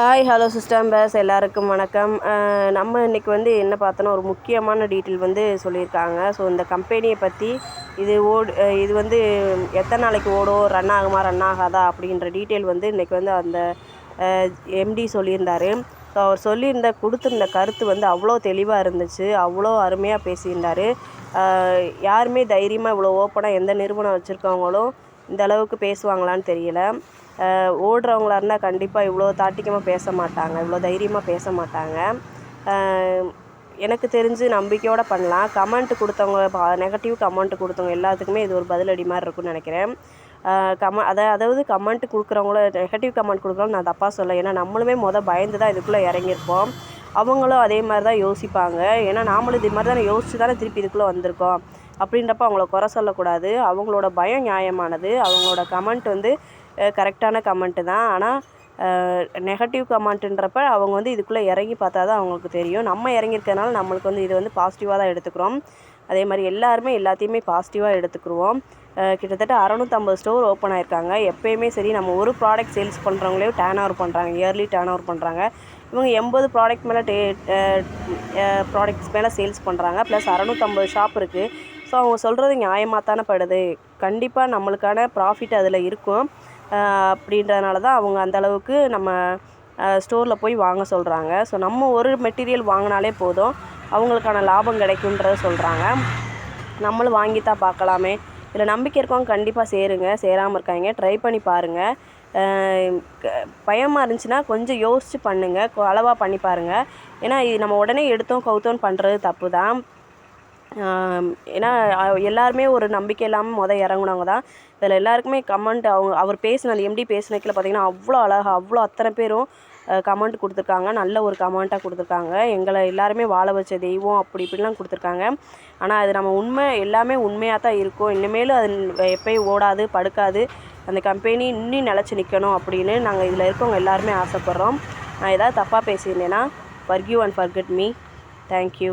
Hi hello system base எல்லாருக்கும் வணக்கம். நம்ம இன்றைக்கி வந்து என்ன பார்த்தோன்னா ஒரு முக்கியமான டீட்டெயில் வந்து சொல்லியிருக்காங்க. ஸோ இந்த கம்பெனியை பற்றி இது ஓடு இது வந்து எத்தனை நாளைக்கு ஓடும் ரன் ஆகுமா ரன் ஆகாதா அப்படின்ற டீட்டெயில் வந்து இன்றைக்கி வந்து அந்த எம்டி சொல்லியிருந்தார். ஸோ அவர் சொல்லியிருந்த கொடுத்துருந்த கருத்து வந்து அவ்வளோ தெளிவாக இருந்துச்சு. அவ்வளோ அருமையாக பேசியிருந்தார். யாருமே தைரியமாக இவ்வளோ ஓப்பனாக எந்த நிறுவனம் வச்சுருக்கவங்களும் இந்த அளவுக்கு பேசுவாங்களான்னு தெரியல. ஓடுறவங்களா இருந்தால் கண்டிப்பாக இவ்வளோ தாட்டிக்கமாக பேச மாட்டாங்க. இவ்வளோ தைரியமாக பேச மாட்டாங்க. எனக்கு தெரிஞ்சு நம்பிக்கையோடு பண்ணலாம். கமெண்ட் கொடுத்தவங்க நெகட்டிவ் கமெண்ட் கொடுத்தவங்க எல்லாத்துக்குமே இது ஒரு பதிலடி மாதிரி இருக்கும்னு நினைக்கிறேன். கம அதை அதாவது கமெண்ட் கொடுக்குறவங்கள நெகட்டிவ் கமெண்ட் கொடுக்குறவங்க நான் தப்பாக சொல்ல ஏன்னா நம்மளுமே மொதல் பயந்து தான் இதுக்குள்ளே இறங்கியிருப்போம். அவங்களும் அதே மாதிரி தான் யோசிப்பாங்க. ஏன்னா நாமளும் இது மாதிரி தானே யோசிச்சு தானே திருப்பி இதுக்குள்ளே வந்திருக்கோம். அப்படின்றப்ப அவங்கள குறை சொல்லக்கூடாது. அவங்களோட பயம் நியாயமானது. அவங்களோட கமெண்ட் வந்து கரெக்டான கமெண்ட்டு தான். ஆனால் நெகட்டிவ் கமெண்ட்டுன்றப்ப அவங்க வந்து இதுக்குள்ளே இறங்கி பார்த்தா தான் அவங்களுக்கு தெரியும். நம்ம இறங்கியிருக்கனால நம்மளுக்கு வந்து இது வந்து பாசிட்டிவாக தான் எடுத்துக்கிறோம். அதே மாதிரி எல்லாருமே எல்லாத்தையுமே பாசிட்டிவாக எடுத்துக்கிருவோம். கிட்டத்தட்ட அறநூற்றம்பது ஸ்டோர் ஓப்பன் ஆயிருக்காங்க. எப்பயுமே சரி நம்ம ஒரு ப்ராடக்ட் சேல்ஸ் பண்ணுறவங்களையும் டேர்ன் ஓவர் பண்ணுறாங்க இயர்லி டேர்ன் ஓவர் பண்ணுறாங்க இவங்க எண்பது ப்ராடக்ட் மேலே டே ப்ராடக்ட்ஸ் மேலே சேல்ஸ் பண்ணுறாங்க ப்ளஸ் அறநூற்றம்பது ஷாப் இருக்குது ஸோ அவங்க சொல்கிறது நியாயமாக தானே படுது கண்டிப்பாக நம்மளுக்கான ப்ராஃபிட் அதில் இருக்கும். அப்படின்றதுனால தான் அவங்க அந்த அளவுக்கு நம்ம ஸ்டோரில் போய் வாங்க சொல்கிறாங்க ஸோ நம்ம ஒரு மெட்டீரியல் வாங்கினாலே போதும். அவங்களுக்கான லாபம் கிடைக்குன்றத சொல்கிறாங்க நம்மளும் வாங்கி தான் பார்க்கலாமே. இதில் நம்பிக்கை இருக்கவங்க கண்டிப்பாக சேருங்க. சேராமல் இருக்காங்க ட்ரை பண்ணி பாருங்கள் பயமாக இருந்துச்சுன்னா கொஞ்சம் யோசித்து பண்ணுங்கள் அளவாக பண்ணி பாருங்கள் ஏன்னா இது நம்ம உடனே எடுத்தோம் கவுத்தோன்னு பண்ணுறது தப்பு தான் ஏன்னா எல்லாருமே ஒரு நம்பிக்கை இல்லாமல் மொதல் இறங்குனவங்க தான். இதில் எல்லாருக்குமே கமெண்ட் அவங்க அவர் பேசின அந்த எம்டி பேசினக்கில் பார்த்தீங்கன்னா அவ்வளோ அழகாக அவ்வளோ அத்தனை பேரும் கமெண்ட் கொடுத்துருக்காங்க. நல்ல ஒரு கமெண்ட்டாக கொடுத்துருக்காங்க. எங்களை எல்லாருமே வாழ வச்ச தெய்வம் அப்படி இப்படிலாம் கொடுத்துருக்காங்க. ஆனால் அது நம்ம உண்மை எல்லாமே உண்மையாக தான் இருக்கும். இனிமேலும் அது எப்பயும் ஓடாது படுக்காது. அந்த கம்பெனி இன்னும் நிலச்சி நிற்கணும் அப்படின்னு நாங்கள் இதில் இருக்கவங்க எல்லாருமே ஆசைப்பட்றோம். நான் ஏதாவது தப்பாக பேசியிருந்தேன்னா forgive and forget me thank you